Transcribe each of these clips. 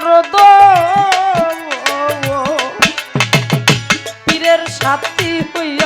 দরদ সাথী হইয়া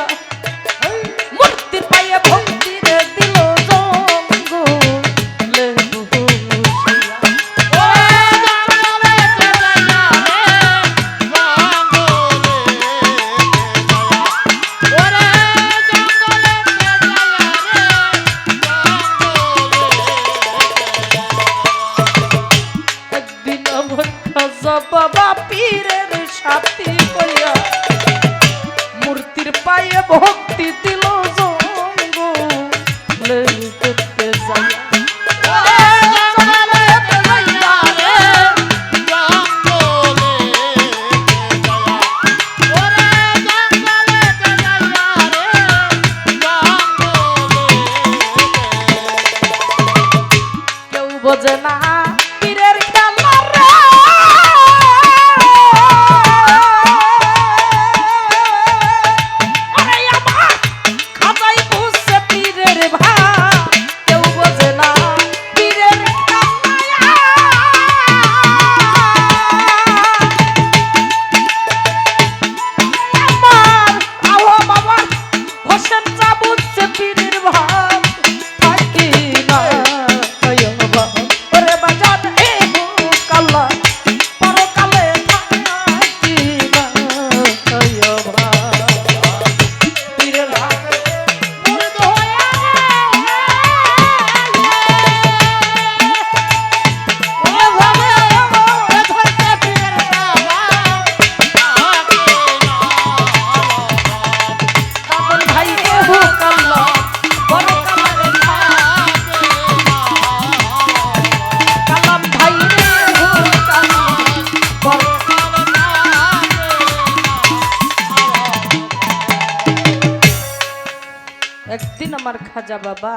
আমার খাজা বাবা।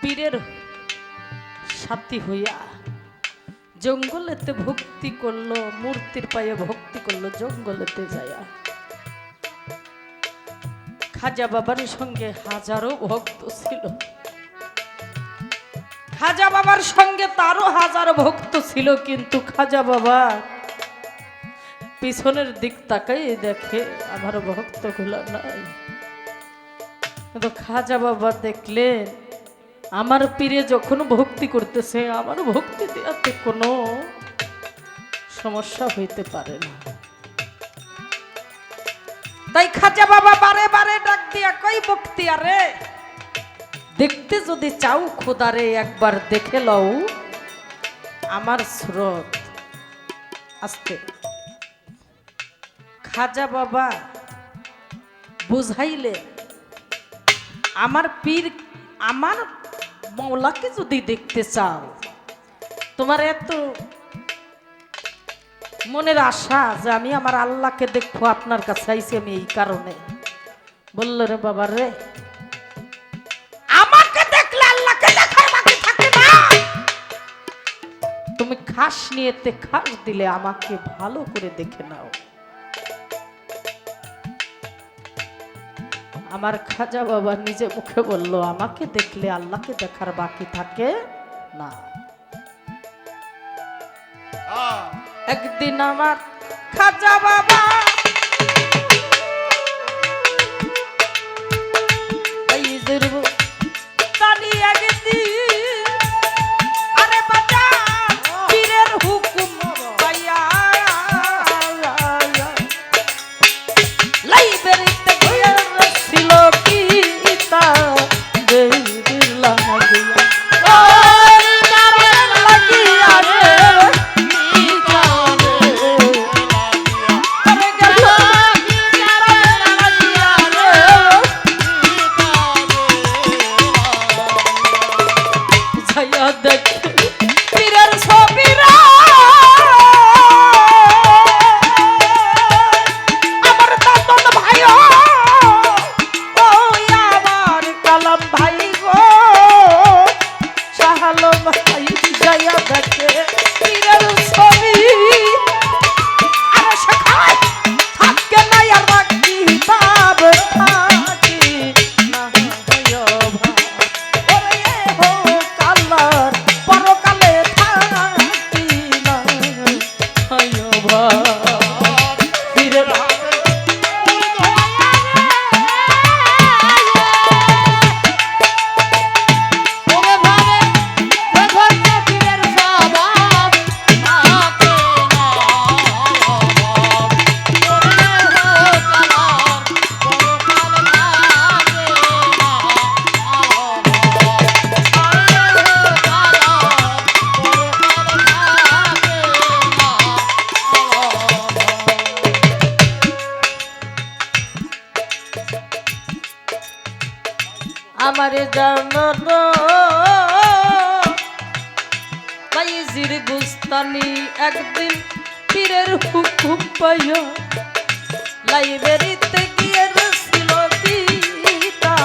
পীরের সাথী হইয়া জঙ্গলেতে ভক্তি করল, মূর্তির পায়ে ভক্তি করল, জঙ্গলেতে যায়া খাজা বাবার সঙ্গে হাজারো ভক্ত ছিল। খাজা বাবার সঙ্গে তারও হাজারো ভক্ত ছিল, কিন্তু খাজা বাবা পিছনের দিক তাকাই দেখে আমার ভক্তগুলা নাই। কিন্তু খাজা বাবা দেখলেন, আমার পীরে যখন ভক্তি করতেছে, আমার ভক্তি দেওয়াতে কোনো সমস্যা হইতে পারে না। তাই খাজা বাবা বারে বারে ডাক দিয়া কই ভক্তি আরে দেখতে যদি চাও খোদারে একবার দেখে লও আমার স্রোত। আসতে। খাজা বাবা বুঝাইলে আমার পীর আমার মৌলাকে যদি দেখতে চাও, তোমার এত মনের আশা যে আমি আমার আল্লাহকে দেখব, আপনার কাছে আইছি আমি এই কারণে। বলল রে বাবা রে, আমাকে দেখলে আল্লাহকে দেখার বাকি থাকে না। তুমি খাস নিয়েতে খাস দিলে আমাকে ভালো করে দেখে নাও। আমার খাজা বাবা নিজে মুখে বলল আমাকে দেখলে আল্লাহকে দেখার বাকি থাকে না। একদিন আমার খাজা বাবা আমার জানত বাইজির বুস্তানি একদিন পীরের হুকুম পাই লাইব্রেরিতে গিয়ে রসিল পিতা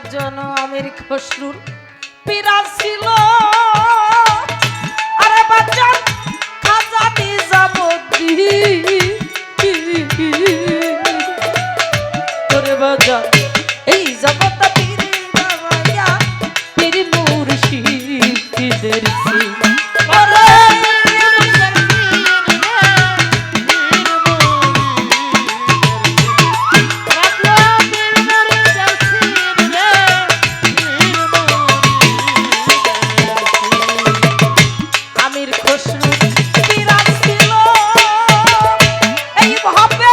সাজন আমির খসরুর পিরা ছিল। আরে বাচ্চা খাজা নিজামুদ্দি তোরে বাজা এই জগতে হবে